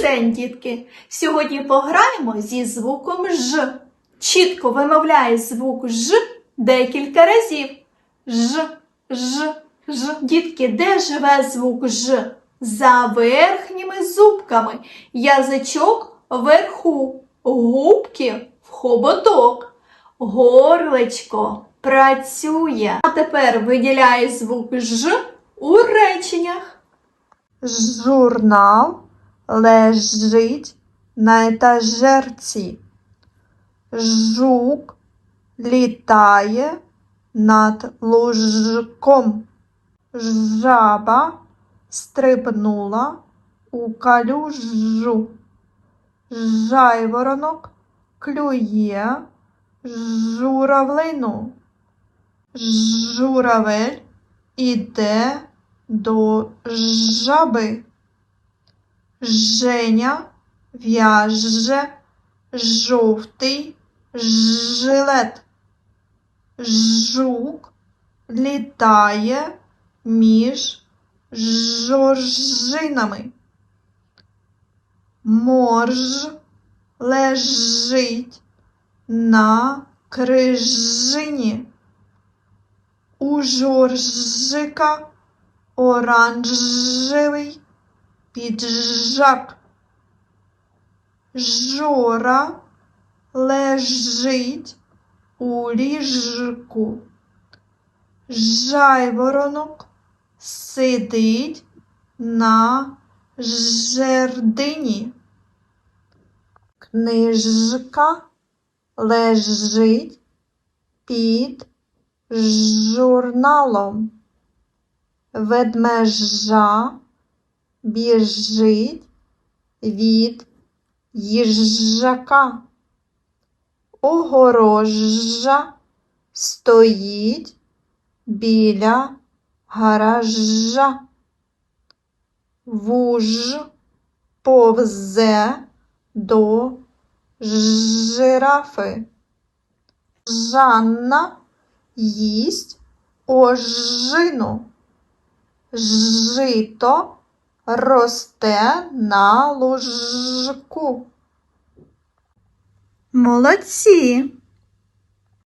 День, дітки! Сьогодні пограємо зі звуком Ж. Чітко вимовляє звук Ж декілька разів. Ж, Ж, Ж. Дітки, де живе звук Ж? За верхніми зубками. Язичок вверху, губки в хоботок. Горлечко працює. А тепер виділяє звук Ж у реченнях. Журнал лежить на етажерці. Жук літає над лужком. Жаба стрибнула у калюжу. Жайворонок клює журавлину. Журавель іде до жаби. Женя в'яже жовтий жилет. Жук літає між жоржинами. Морж лежить на крижині. У жоржика оранжевий піджак. Жора лежить у ліжку. Жайворонок сидить на жердині. Книжка лежить під журналом. Ведмежа біжить від їжака. Огорожа стоїть біля гаража. Вуж повзе до жирафи. Жанна їсть ожину. Жито росте на лужку. Молодці!